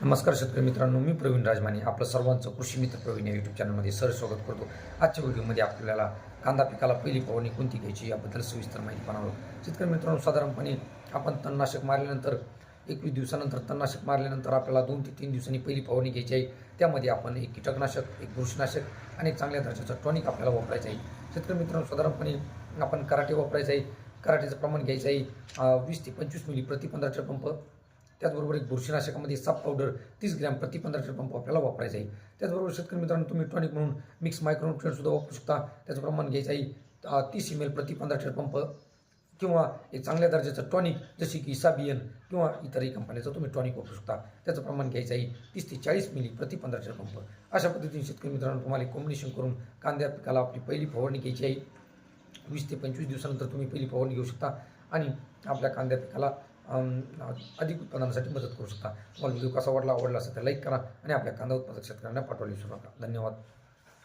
नमस्कार शेतकरी मित्रांनो मी प्रवीण राजमाने आपलं सर्वांचं कृषी मित्र प्रवीण या यूट्यूब चॅनलमध्ये सर स्वागत करतो. आजच्या व्हिडिओमध्ये आपल्याला कांदा पिकाला पहिली फवारणी कोणती घ्यायची याबद्दल सविस्तर माहिती पाहणार आहोत. शेतकरी मित्रांनो साधारणपणे आपण तणनाशक मारल्यानंतर एकवीस दिवसानंतर तणनाशक मारल्यानंतर आपल्याला दोन ते तीन दिवसांनी पहिली फवारणी घ्यायची आहे. त्यामध्ये आपण एक कीटकनाशक एक बुरशीनाशक आणि एक चांगल्या दर्जाचं टॉनिक आपल्याला वापरायचं आहे. शेतकरी मित्रांनो साधारणपणे आपण कराटे वापरायचं आहे. कराटेचं प्रमाण घ्यायचं आहे वीस ते पंचवीस मिली प्रति पंधरा पंप. त्याचबरोबर एक बुरशीनाशकामध्ये साप पावडर तीस ग्रॅम प्रति पंधरा लिटर पंप आपल्याला वापरायचा आहे. त्याचबरोबर शेतकरी मित्रांनो तुम्ही टॉनिक म्हणून मिक्स मायक्रोन्युट्रियनसुद्धा वापरू शकता. त्याचं प्रमाण घ्यायचं आहे तीस एम एल प्रति पंधरा लिटर पंप किंवा एक चांगल्या दर्जाचं टॉनिक जसे की साबियन किंवा इतरही कंपन्याचं तुम्ही टॉनिक वापरू शकता. त्याचं प्रमाण घ्यायचं आहे तीस ते चाळीस मिली प्रति पंधरा लिटर पंप. अशा पद्धतीने शेतकरी मित्रांनो तुम्हाला कॉम्बिनेशन करून कांद्या पिकाला आपली पहिली फवारणी घ्यायची आहे. वीस ते पंचवीस दिवसानंतर तुम्ही पहिली फवारणी घेऊ शकता आणि आपल्या कांद्या पिकाला अधिक उत्पादनासाठी मदत करू शकता. तुम्हाला व्हिडिओ कसा वाटला आवडला असेल तर लाईक करा आणि आपल्या कांदा उत्पादक शेतकऱ्यांना पाठवले विसरू नका. धन्यवाद.